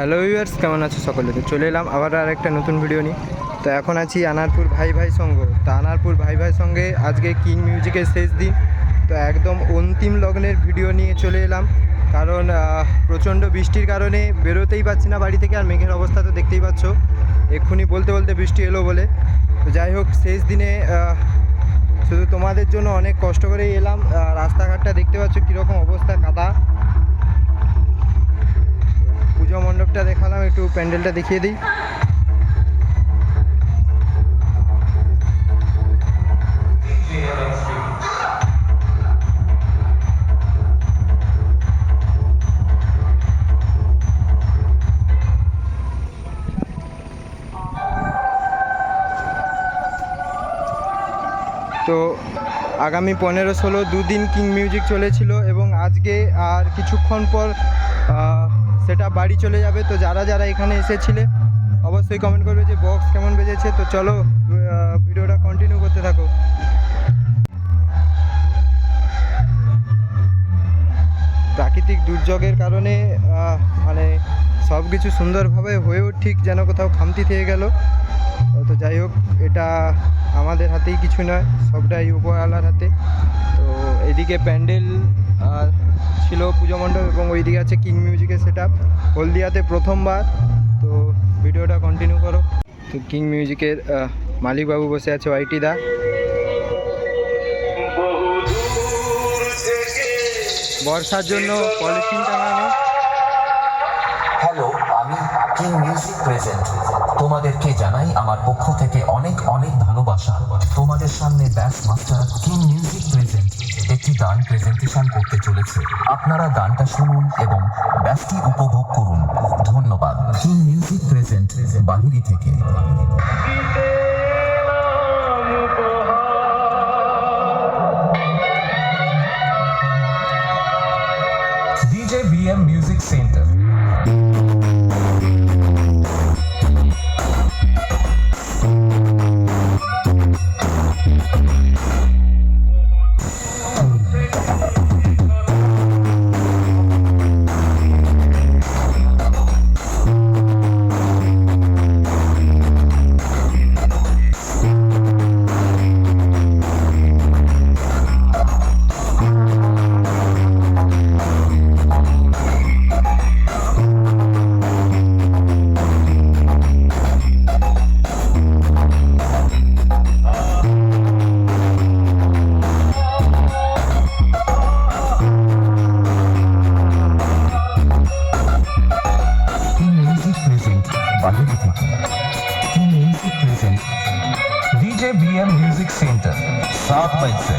Hello viewers, কেমন আছো সকলে? তো চলে এলাম আবার আর একটা নতুন ভিডিও নিয়ে। তো এখন আছি আনারপুর ভাই ভাই সঙ্গ। তো আনারপুর ভাই ভাই সঙ্গে আজকে কিং মিউজিকের শেষ দিন। তো একদম অন্তিম লগ্নের ভিডিও নিয়ে চলে এলাম। কারণ প্রচণ্ড বৃষ্টির কারণে বেরোতেই পারছি না বাড়ি থেকে, আর মেঘের অবস্থা তো দেখতেই পাচ্ছ। এক্ষুনি বলতে বলতে বৃষ্টি এলো বলে। তো যাই হোক, শেষ দিনে শুধু তোমাদের জন্য অনেক কষ্ট করেই এলাম। রাস্তাঘাটটা দেখতে পাচ্ছ কীরকম অবস্থা, কাদা। পুজো মণ্ডপটা দেখালাম, একটু প্যান্ডেলটা দেখিয়ে দিই। তো আগামী পনেরো ষোলো দুদিন কিং মিউজিক চলেছিল এবং আজকে আর কিছুক্ষণ পর সেটা বাড়ি চলে যাবে। তো যারা যারা এখানে এসেছিলে, অবশ্যই কমেন্ট করবে যে বক্স কেমন বেজেছে। তো চলো ভিডিওটা কন্টিনিউ করতে থাকো। প্রাকৃতিক দুর্যোগের কারণে মানে সব কিছু সুন্দরভাবে হয়েও ঠিক যেন কোথাও খামতি থেকে গেল। তো যাই হোক এটা আমাদের হাতেই কিছু নয় সবটাই উপরওয়ালার হাতে। তো এদিকে প্যান্ডেল আর ছিল পুজো মণ্ডপ এবং ওইদিকে আছে কিং মিউজিকের সেট আপ হলদিয়াতে প্রথমবার তো ভিডিওটা কন্টিনিউ করো। তো কিং মিউজিকের মালিকবাবু বসে আছে ওয়াইটি দা। বর্ষার জন্য পলিথিন টাঙানো হ্যালো আমি কিং মিউজিক প্রেজেন্ট তোমাদেরকে জানাই আমার পক্ষ থেকে অনেক অনেক ভালোবাসা। তোমাদের সামনে ব্যাস মাস্টার কিং মিউজিক প্রেজেন্ট একটি গান প্রেজেন্টেশন করতে চলেছে। আপনারা গানটা শুনুন এবং ব্যাসটি উপভোগ করুন। ধন্যবাদ। কিং মিউজিক প্রেজেন্ট বাহিরি থেকে। DJ BM music centre king DJ BM music centre সাত বাইসে